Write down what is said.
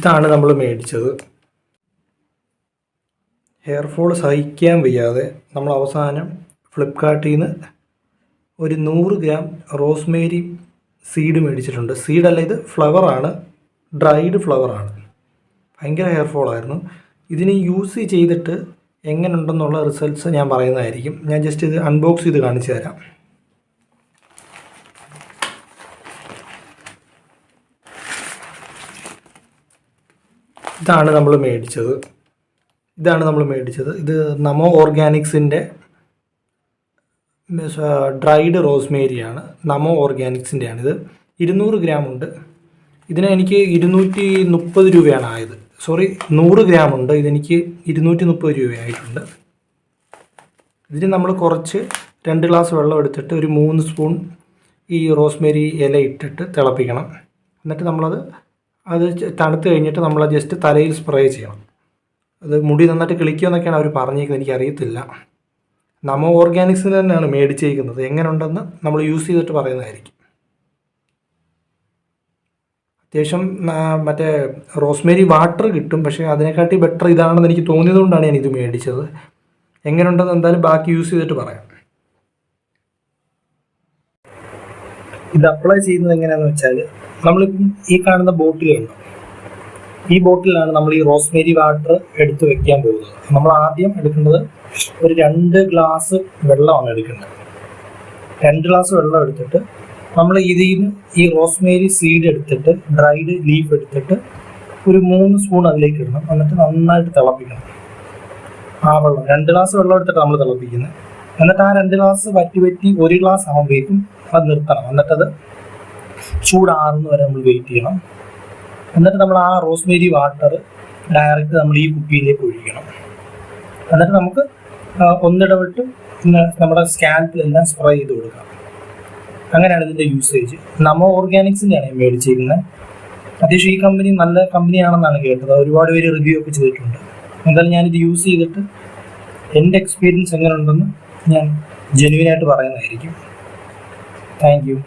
ഇതാണ് നമ്മൾ മേടിച്ചത്. ഹെയർ ഫോൾ സഹിക്കാൻ വയ്യാതെ നമ്മൾ അവസാനം ഫ്ലിപ്കാർട്ടിൽ നിന്ന് ഒരു നൂറ് ഗ്രാം റോസ്മേരി സീഡ് മേടിച്ചിട്ടുണ്ട്. സീഡല്ല ഇത് ഫ്ലവറാണ് ഡ്രൈഡ് ഫ്ലവറാണ് ഭയങ്കര ഹെയർ ഫോളായിരുന്നു ഇതിന് യൂസ് ചെയ്തിട്ട് എങ്ങനെയുണ്ടെന്നുള്ള റിസൾട്ട്സ് ഞാൻ പറയുന്നതായിരിക്കും. ഞാൻ ജസ്റ്റ് ഇത് അൺബോക്സ് ചെയ്ത് കാണിച്ചു തരാം. ഇതാണ് നമ്മൾ മേടിച്ചത്. ഇതാണ് നമ്മൾ മേടിച്ചത്. ഇത് നമോ ഓർഗാനിക്സിന്റെ ഡ്രൈഡ് റോസ്മേരിയാണ് നമോ ഓർഗാനിക്സിന്റെയാണിത് ഇരുന്നൂറ് ഗ്രാം ഉണ്ട്. ഇതിന് എനിക്ക് ഇരുന്നൂറ്റി മുപ്പത് രൂപയാണ് ആയത്. സോറി നൂറ് ഗ്രാം ഉണ്ട്. ഇതെനിക്ക് ഇരുന്നൂറ്റി മുപ്പത് രൂപയായിട്ടുണ്ട്. ഇതിന് നമ്മൾ കുറച്ച് രണ്ട് ഗ്ലാസ് വെള്ളം എടുത്തിട്ട് ഒരു മൂന്ന് സ്പൂൺ ഈ റോസ്മേരി ഇല ഇട്ടിട്ട് തിളപ്പിക്കണം. എന്നിട്ട് നമ്മളത് അത് തണുത്ത് കഴിഞ്ഞിട്ട് നമ്മൾ ജസ്റ്റ് തലയിൽ സ്പ്രേ ചെയ്യണം. അത് മുടി നന്നായിട്ട് കിളിക്കുമെന്നൊക്കെയാണ് അവർ പറഞ്ഞേക്കുന്നത് എനിക്കറിയത്തില്ല. നമോ ഓർഗാനിക്സിൽ തന്നെയാണ് മേടിച്ചേക്കുന്നത്. എങ്ങനെ ഉണ്ടെന്ന് നമ്മൾ യൂസ് ചെയ്തിട്ട് പറയുന്നതായിരിക്കും. അത്യാവശ്യം മറ്റേ റോസ്മേരി വാട്ടർ കിട്ടും പക്ഷേ അതിനെക്കാട്ടി ബെറ്റർ ഇതാണെന്ന് എനിക്ക് തോന്നിയത് കൊണ്ടാണ് ഞാൻ ഇത് മേടിച്ചത്. എങ്ങനെയുണ്ടെന്ന് എന്തായാലും ബാക്കി യൂസ് ചെയ്തിട്ട് പറയാം. ഇത് അപ്ലൈ ചെയ്യുന്നത് എങ്ങനെയാണെന്ന് വെച്ചാൽ നമ്മളിപ്പം ഈ കാണുന്ന ബോട്ടിലുണ്ട് ഈ ബോട്ടിലാണ് നമ്മൾ ഈ റോസ്മേരി വാട്ടർ എടുത്ത് വെക്കാൻ പോകുന്നത്. നമ്മൾ ആദ്യം എടുക്കുന്നത് ഒരു രണ്ട് ഗ്ലാസ് വെള്ളമാണ് എടുക്കേണ്ടത് രണ്ട് ഗ്ലാസ് വെള്ളം എടുത്തിട്ട് നമ്മൾ ഇതിൽ നിന്ന് ഈ റോസ്മേരി സീഡ് എടുത്തിട്ട് ഡ്രൈഡ് ലീഫ് എടുത്തിട്ട് ഒരു മൂന്ന് സ്പൂൺ അതിലേക്ക് ഇടണം. എന്നിട്ട് നന്നായിട്ട് തിളപ്പിക്കണം. ആ വെള്ളം രണ്ട് ഗ്ലാസ് വെള്ളം എടുത്തിട്ട് നമ്മൾ തിളപ്പിക്കുന്നത്. എന്നിട്ട് ആ രണ്ട് ഗ്ലാസ് വറ്റി വറ്റി ഒരു ഗ്ലാസ് ആകുമ്പോഴേക്കും അത് നിർത്തണം. എന്നിട്ടത് ചൂടാറുന്ന വരെ നമ്മൾ വെയിറ്റ് ചെയ്യണം. എന്നിട്ട് നമ്മൾ ആ റോസ്മേരി വാട്ടർ ഡയറക്റ്റ് നമ്മൾ ഈ കുപ്പിയിലേക്ക് ഒഴിക്കണം. എന്നിട്ട് നമുക്ക് ഒന്നിടവിട്ട് നമ്മുടെ സ്കാൽപ്പിലെല്ലാം സ്പ്രേ ചെയ്ത് കൊടുക്കാം. അങ്ങനെയാണ് ഇതിന്റെ യൂസേജ് നമോ ഓർഗാനിക്സിന്റെയാണ് ഞാൻ മേടിച്ചിരിക്കുന്നത് അത്യാവശ്യം ഈ കമ്പനി നല്ല കമ്പനിയാണെന്നാണ് കേട്ടത്. ഒരുപാട് പേര് റിവ്യൂ ഒക്കെ ചെയ്തിട്ടുണ്ട്. എന്തായാലും ഞാനിത് യൂസ് ചെയ്തിട്ട് എന്റെ എക്സ്പീരിയൻസ് എങ്ങനെ ഉണ്ടെന്ന് ഞാൻ ജെന്യൂനായിട്ട് പറയുന്നതായിരിക്കും. Thank you.